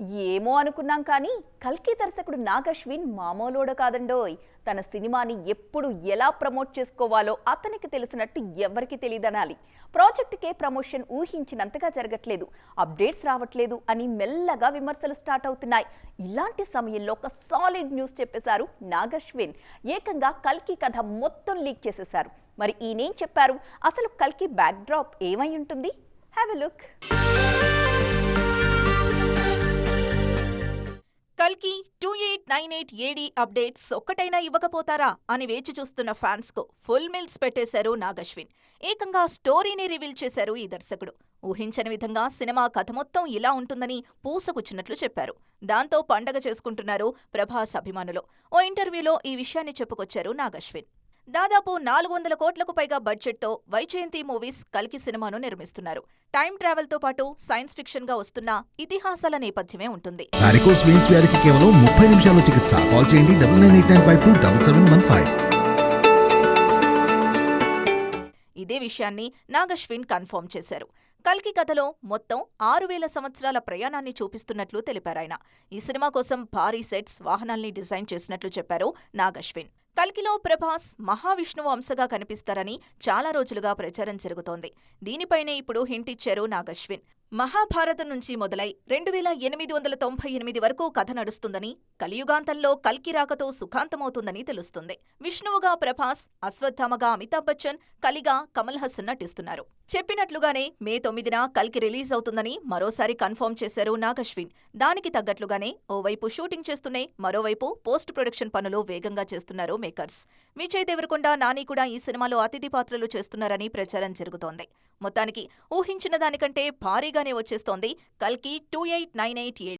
ఏమో అనుకున్నాం కానీ కల్కి దర్శకుడు నాగశ్విన్ మామూలోడ కాదండోయ్. తన సినిమాని ఎప్పుడు ఎలా ప్రమోట్ చేసుకోవాలో అతనికి తెలిసినట్టు ఎవరికి తెలియదనాలి. ప్రాజెక్టుకే ప్రమోషన్ ఊహించినంతగా జరగట్లేదు. అప్డేట్స్ రావట్లేదు అని మెల్లగా విమర్శలు స్టార్ట్ అవుతున్నాయి. ఇలాంటి సమయంలో ఒక సాలిడ్ న్యూస్ చెప్పేశారు నాగశ్విన్. ఏకంగా కల్కి కథ మొత్తం లీక్ చేసేశారు. మరి ఈయనేం చెప్పారు? అసలు కల్కి బ్యాక్ డ్రాప్ ఏమై ఉంటుంది? Have a look nine eight AD updates ఒక్కటైనా ఇవ్వకపోతారా అని వేచి చూస్తున్న ఫ్యాన్స్కు ఫుల్ మిల్స్ పెట్టేశారు నాగశ్విన్. ఏకంగా స్టోరీని రివీల్ చేశారు ఈ దర్శకుడు. ఊహించని విధంగా సినిమా కథ మొత్తం ఇలా ఉంటుందని పూసగుచ్చినట్లు చెప్పారు. దాంతో పండగ చేసుకుంటున్నారు ప్రభాస్ అభిమానులు. ఓ ఇంటర్వ్యూలో ఈ విషయాన్ని చెప్పుకొచ్చారు నాగశ్విన్. దాదాపు నాలుగు వందల కోట్లకు పైగా బడ్జెట్తో వైజయంతి మూవీస్ కల్కి సినిమాను నిర్మిస్తున్నారు. టైం ట్రావెల్తో పాటు సైన్స్ ఫిక్షన్గా వస్తున్న ఇతిహాసాల నేపథ్యమే ఉంటుంది. కేవలం ముప్పై నిమిషాల్లో చికిత్స. కాల్ చేయండి ఇదే విషయాన్ని నాగశ్విన్ కన్ఫర్మ్ చేశారు. కల్కి కథలో మొత్తం ఆరు వేల సంవత్సరాల ప్రయాణాన్ని చూపిస్తున్నట్లు తెలిపారాయన. ఈ సినిమా కోసం భారీ సెట్స్ వాహనాల్ని డిజైన్ చేసినట్లు చెప్పారు నాగశ్విన్. కల్కిలో ప్రభాస్ మహావిష్ణువు అంశగా కనిపిస్తారని చాలా రోజులుగా ప్రచారం జరుగుతోంది. దీనిపైనే ఇప్పుడు హింట్ ఇచ్చారు నాగశ్విన్. మహాభారతం నుంచి మొదలై రెండు వేల ఎనిమిది వందల తొంభై ఎనిమిది వరకు కథ నడుస్తుందని కలియుగాంతంలో కల్కి రాకతో సుఖాంతమవుతుందని తెలుస్తుంది. విష్ణువుగా ప్రభాస్ అశ్వత్థామగా అమితాబ్ బచ్చన్ కలిగా కమల్ హసన్ నటిస్తున్నారు. చెప్పినట్లుగానే మే తొమ్మిదిన కల్కి రిలీజ్ అవుతుందని మరోసారి కన్ఫర్మ్ చేశారు నాగశ్విన్. దానికి తగ్గట్లుగానే ఓవైపు షూటింగ్ చేస్తూనే మరోవైపు పోస్ట్ ప్రొడక్షన్ పనులు వేగంగా చేస్తున్నారు మేకర్స్. విజయ్ దేవరకొండ నాని కూడా ఈ సినిమాలో అతిథి పాత్రలు చేస్తున్నారని ప్రచారం జరుగుతోంది. మొత్తానికి ఊహించిన దానికంటే భారీగానే వచ్చేస్తోంది. కల్కి టూ ఎయిట్ నైన్ ఎయిట్